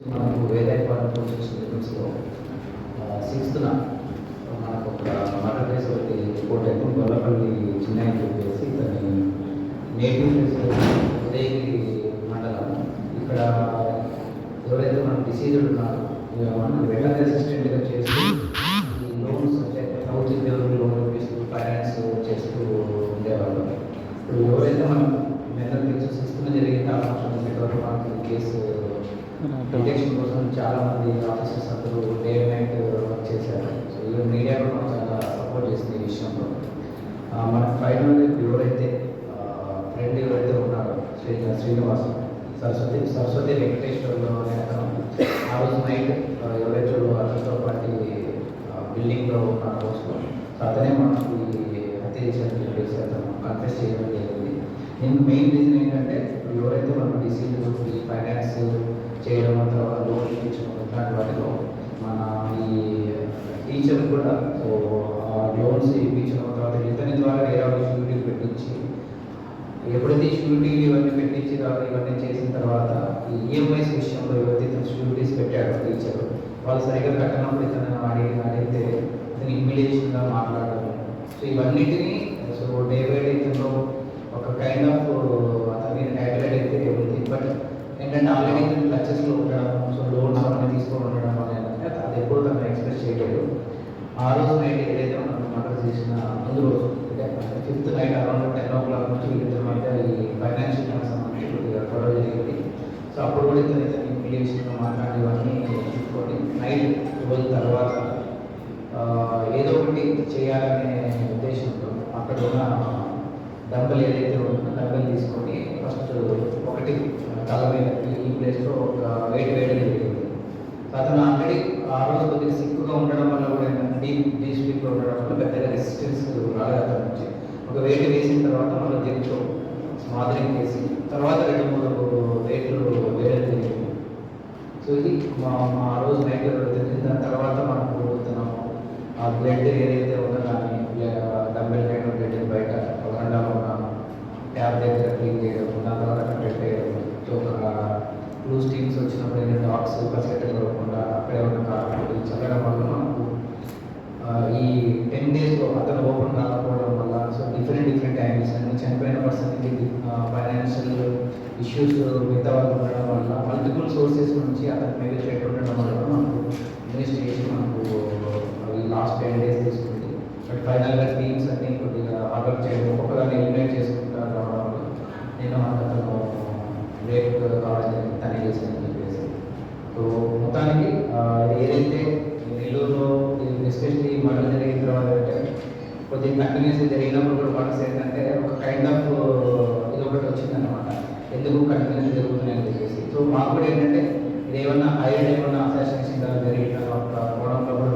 మనకు వేరే పోలీస్ లిమిట్స్లో సిక్స్త్న మనకు ఒక మర్డర్ కేసు ఒకటి రిపోర్ట్ అయింది గొల్లపల్లి చిన్న చెప్పేసి ఇతని నేటివ్ ప్లేస్ ఉదయగిరి మండలం. ఇక్కడ ఎవరైతే మన డిసీజుడ్ ఉన్నారో మనం వెటనరీ అసిస్టెంట్గా చేసి ఈ లోన్స్ అంటే ప్రభుత్వ ఉద్యోగులు లోన్ ఇప్పిస్తూ ఫైనాన్స్ చేస్తూ ఉండేవాళ్ళు ఇప్పుడు ఎవరైతే మనం మెదక్ కేసు సిక్స్త్న జరిగిన ఆల్మోస్ట్ నెట్వర్క్ మనకి కేసు డిటెక్షన్ కోసం చాలా మంది ఆఫీసర్స్ అందరూ డే నైట్ వర్క్ చేశారు. సో ఈ మీడియా కూడా చాలా సపోర్ట్ చేసింది ఈ విషయంలో. ఆ, ఫైవ్ హండ్రెడ్ ఎవరైతే ఫ్రెండ్ ఎవరైతే ఉన్నారో శ్రీ శ్రీనివాస్ సరస్వతి సరస్వతి వెంకటేశ్వర్లో అనే అతను ఆ రోజు నైట్ ఎవరైతే అతనితో పాటు బిల్డింగ్లో ఉన్న హౌస్లో అతనే మనకు హత్య చేశారని చెప్పేసి అతను కన్ఫెస్ చేయడం జరిగింది. దీనికి మెయిన్ రీజన్ ఏంటంటే ఎవరైతే మనం డిసీజు ఈ ఫైనాన్స్ చేయడం తర్వాత లోన్ ఇప్పించడం ఇట్లాంటి వాటిలో మన ఈ టీచర్ కూడా సో ఆ లోన్స్ ఇప్పించిన తర్వాత ఇతని ద్వారా వేరే వాళ్ళు షూరిటీ పెట్టించి ఎప్పుడైతే ఈ షూరిటీ ఇవన్నీ పెట్టించి తర్వాత ఇవన్నీ చేసిన తర్వాత ఈ ఈఎంఐస్ విషయంలో ఎవరైతే ఇతను షూరిటీస్ పెట్టాడో టీచర్ వాళ్ళు సరిగ్గా కట్టనప్పుడు ఇతను అడిగి అడిగితే ఇతను ఇమ్మీడియేషన్గా మాట్లాడడం. సో ఇవన్నిటినీ సో డే బై డే ఇతను ఒక కైండ్ ఆఫ్ అతన్ని ట్యాగ్లైట్ అయితే ఉంది బట్ ఏంటంటే ఆల్రెడీ లక్షెస్లో ఉండడం సో లోన్స్ అవన్నీ తీసుకొని ఉండడం వల్ల ఏంటంటే అది ఎప్పుడు తను ఎక్స్ప్రెస్ చేయలేదు ఆ రోజు నైట్ ఏదైతే మనం మర్డర్ చేసిన ముందు రోజు అంటే fifth night around ten o'clock నుంచి వీళ్ళిద్దరి మధ్య ఈ ఫైనాన్షియల్ దానికి సంబంధించి కొద్దిగా గొడవ జరిగింది. సో అప్పుడు కూడా ఇతను పిలిచిన మాట్లాడి మాట్లాడేవన్నీ తీసుకొని నైట్ రోజు తర్వాత ఏదో ఒకటి చేయాలనే ఉద్దేశంతో అక్కడ ఉన్న డంబల్ ఏదైతే ఉంటుందో డంబల్ తీసుకొని ఫస్ట్ ఒకటి తల మీద ఈ ప్లేస్లో ఒక వెయిట్ వేయడం జరిగింది అతను ఆల్రెడీ ఆ రోజు కొద్దిగా సిక్కుగా ఉండడం వల్ల కూడా ఏంటంటే డీప్ డీప్ స్లీప్లో ఉండడం వల్ల పెద్దగా రెసిస్టెన్స్ రాలేదు నుంచి ఒక వెయిట్ వేసిన తర్వాత మళ్ళీ దీంట్లో స్మాదరింగ్ చేసి తర్వాత రెండు మూడు వెయిట్లు వేరే తిరిగి. సో ఇది మా మా ఆ రోజు నైట్ జరిగింది దాని తర్వాత మనకు ఇతను ఆ బ్లడ్ ఏదైతే ఉందో దాన్ని డబ్బెల్ కైండ్ బ్లడ్ బయట వరండాలో ఉన్న ట్యాబ్ దగ్గర క్లీన్ చేయడం దాని తర్వాత కట్టెట్ చేయడం సో ఒక బ్లూ స్టీమ్స్ బాక్స్ కసెట్ ఇవ్వకుండా అక్కడే ఉన్న కారణం చదవడం వల్ల మనకు ఈ టెన్ డేస్లో అతను ఓపెన్ కాకపోవడం వల్ల so different different angles and చనిపోయిన పర్సన్కి ఫైనాన్షియల్ ఇష్యూస్ మిగతా వాళ్ళు ఉండడం వల్ల మల్టిపుల్ సోర్సెస్ నుంచి అతని మీద థ్రెట్ ఉండడం వల్ల మనకు ఇన్వెస్టిగేషన్ మనకు అవి లాస్ట్ టెన్ డేస్ తీసుకుంది. బట్ ఫైనల్గా టీమ్స్ అన్ని కొద్దిగా ఆర్డర్ చేయడం ఒక్కొక్కదాన్ని ఎలిమినేట్ చేసుకుంటా రావడం వల్ల నేను అతను రేపు కావాలని తనే చేసింది మొత్తానికి ఏదైతే నెల్లూరులో ఎస్పెషల్లీ మర్డర్ జరిగిన తర్వాత అంటే కొద్దిగా కంటిన్యూస్ జరిగినప్పుడు కూడా మనసు ఏంటంటే ఒక కైండ్ ఆఫ్ ఇది ఒకటి వచ్చిందన్నమాట. ఎందుకు కంటిన్యూస్ జరుగుతున్నాయని చెప్పేసి. సో మాకు కూడా ఏంటంటే ఇది ఏమన్నా హైడ్ ఏమన్నా అసాసినేషన్ జరిగిన ఒక కోణంలో కూడా